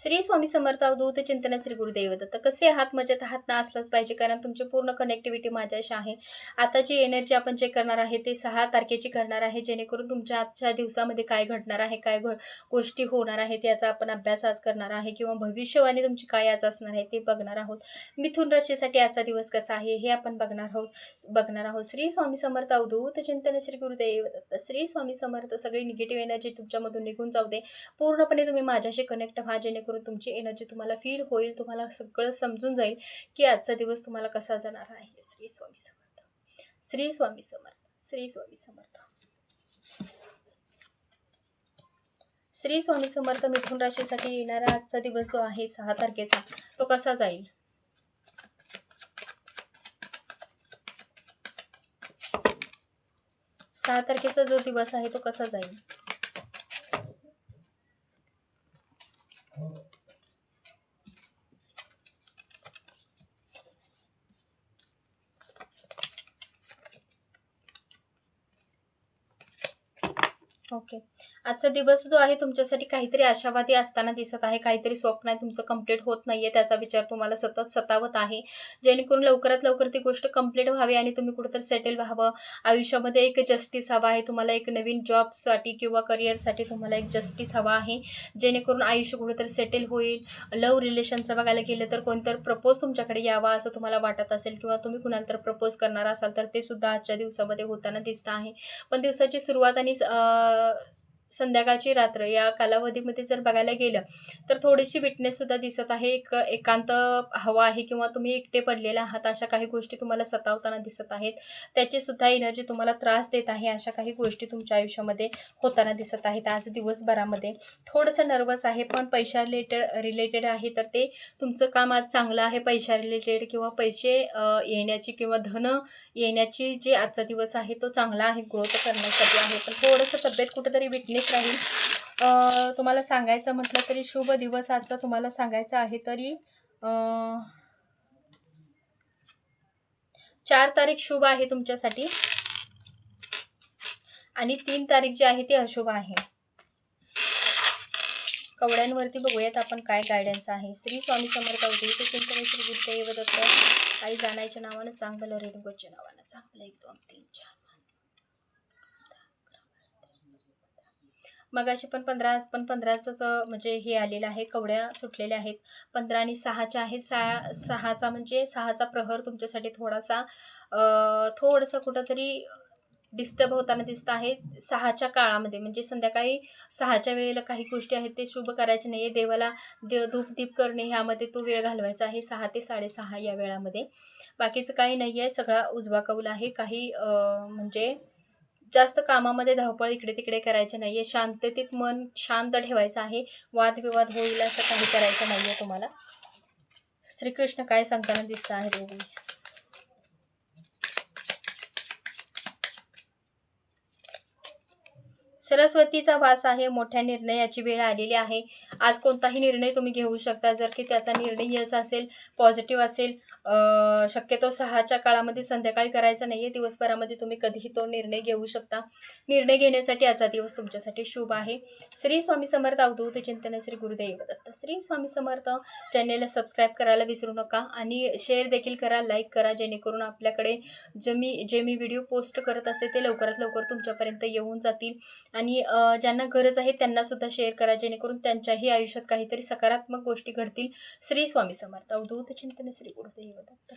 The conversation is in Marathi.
श्री स्वामी समर्थ अवधूत चिंतन श्री गुरुदेव दत्त कसे आहात? मजेत आहात ना? असलंच पाहिजे कारण तुमची पूर्ण कनेक्टिव्हिटी माझ्याशी आहे. आता जी एनर्जी आपण चेक करणार आहे ते सहा तारखेची करणार आहे जेणेकरून तुमच्या आजच्या दिवसामध्ये काय घडणार आहे काय गोष्टी होणार आहेत याचा आपण अभ्यास आज करणार आहे किंवा भविष्यवाणी तुमची काय आज असणार आहे ते बघणार आहोत. मिथुन रचेसाठी आजचा दिवस कसा आहे हे आपण बघणार आहोत. बघणार आहोत. श्री स्वामी समर्थ अवधूत चिंतन श्री गुरुदेव दत्त श्री स्वामी समर्थ सगळी निगेटिव्ह एनर्जी तुमच्यामधून निघून जाऊ दे. पूर्णपणे तुम्ही माझ्याशी कनेक्ट व्हा जेणेकरून तुमची एनर्जी तुम्हाला फील होईल तुम्हाला सगळं समजून जाईल की आजचा दिवस तुम्हाला कसा जाणार आहे. श्री स्वामी समर्थ. श्री स्वामी समर्थ. श्री स्वामी समर्थ. श्री स्वामी समर्थ मिथुन राशीसाठी येणारा आजचा दिवस जो आहे सहा तारखेचा तो कसा जाईल? सहा तारखेचा जो दिवस आहे तो कसा जाईल? Okay. आजचा दिवस जो आहे तुमच्यासाठी काहीतरी आशावादी असताना दिसत आहे. काहीतरी स्वप्न आहे तुमचं कंप्लीट होत नाहीये त्याचा विचार तुम्हाला सतत सतावत आहे. जेणेकरून लवकरात लवकर ती गोष्ट कंप्लीट व्हावी आणि तुम्ही कुठेतरी सेटल व्हावं. आयुष्यामध्ये एक जस्टिस हवा आहे तुम्हाला एक नवीन जॉबसाठी किंवा करिअरसाठी तुम्हाला एक जस्टिस हवा आहे. जेणेकरून आयुष्य कुठेतरी सेटल होईल. लव रिलेशनचं बघायला गेलं तर कोणतर प्रपोज तुमच्याकडे यावा असं तुम्हाला वाटत असेल किंवा तुम्ही कुणाला तर प्रपोज करणार असाल तर ते सुद्धा आजच्या दिवसामध्ये होताना दिसतं आहे. पण दिवसाची सुरुवात आणि संध्याकाळची रात्र या कालावधीमध्ये जर बघायला गेलं तर थोडीशी विटनेससुद्धा दिसत आहे. एक एकांत हवा आहे किंवा तुम्ही एकटे पडलेले आहात अशा काही गोष्टी तुम्हाला सतावताना दिसत आहेत. त्याची सुद्धा एनर्जी तुम्हाला त्रास देत आहे अशा काही गोष्टी तुमच्या आयुष्यामध्ये होताना दिसत आहेत. आज दिवसभरामध्ये थोडंसं नर्वस आहे पण पैशा रिलेटेड रिलेटेड आहे तर ते तुमचं काम आज चांगलं आहे. पैशा रिलेटेड किंवा पैसे येण्याची किंवा धन येण्याची जे आजचा दिवस आहे तो चांगला आहे. ग्रोथ करण्यासाठी आहे. पण थोडंसं तब्येत कुठेतरी विटनेस येत राहील. तुम्हाला सांगायचं म्हटलं तरी शुभ दिवस आजचा तुम्हाला सांगायचा आहे तरी चार तारीख शुभ आहे तुमच्यासाठी. आणि तीन तारीख जी आहे ती अशुभ आहे. कवड्यांवरती बघूयात आपण काय गायडन्स आहे. श्री स्वामी समर्थ होते चिंतन श्री गुरुदेव दत्त. आई जाणायच्या नावानं चांगलं रेणुगोच्या नावानं चांगलं एक दोन तीन चार. मगाशी पण पंधरा आज पण पंधराचंच म्हणजे हे आलेलं आहे कवड्या सुटलेल्या आहेत. पंधरा आणि सहाच्या आहेत. सहा सहाचा म्हणजे सहाचा प्रहर तुमच्यासाठी थोडासा थोडंसं कुठंतरी डिस्टर्ब होताना दिसत आहे. सहाच्या काळामध्ये म्हणजे संध्याकाळी सहाच्या वेळेला काही गोष्टी आहेत ते शुभ करायचे नाही आहे देवाला देव धूप दीप करणे ह्यामध्ये तो वेळ घालवायचा आहे. सहा ते साडेसहा या वेळामध्ये. बाकीचं काही नाही आहे सगळा उजवा कौल आहे. काही म्हणजे जास्त कामामध्ये धावपळ इकडे तिकडे करायचे नाही आहे शांततेत मन शांत ठेवायचं आहे. वादविवाद होईल असं काही करायचं नाही आहे तुम्हाला. श्रीकृष्ण काय सांगताना दिसतं आहे बघूया सरस्वतीचा वास आहे मोठ्या निर्णयाची वेळ आलेली आहे. आज कोणताही निर्णय तुम्ही घेऊ शकता. जर की त्याचा निर्णय यश असेल पॉझिटिव्ह असेल शक्यतो सहाच्या काळामध्ये संध्याकाळी करायचा नाही आहे दिवसभरामध्ये तुम्ही कधीही तो निर्णय घेऊ शकता. निर्णय घेण्यासाठी आजचा दिवस तुमच्यासाठी शुभ आहे. श्री स्वामी समर्थ अवधूत चिंतन श्री गुरुदेव दत्त श्री स्वामी समर्थ चॅनेलला सबस्क्राईब करायला विसरू नका आणि शेअर देखील करा लाईक करा जेणेकरून आपल्याकडे जे मी जे मी व्हिडिओ पोस्ट करत असते ते लवकरात लवकर तुमच्यापर्यंत येऊन जातील. आणि ज्यांना गरज आहे त्यांना सुद्धा शेअर करा जेणेकरून त्यांच्याही आयुष्यात काहीतरी सकारात्मक गोष्टी घडतील. श्री स्वामी समर्थ. अवधूत चिंतन श्री गुरुदेव. दत्त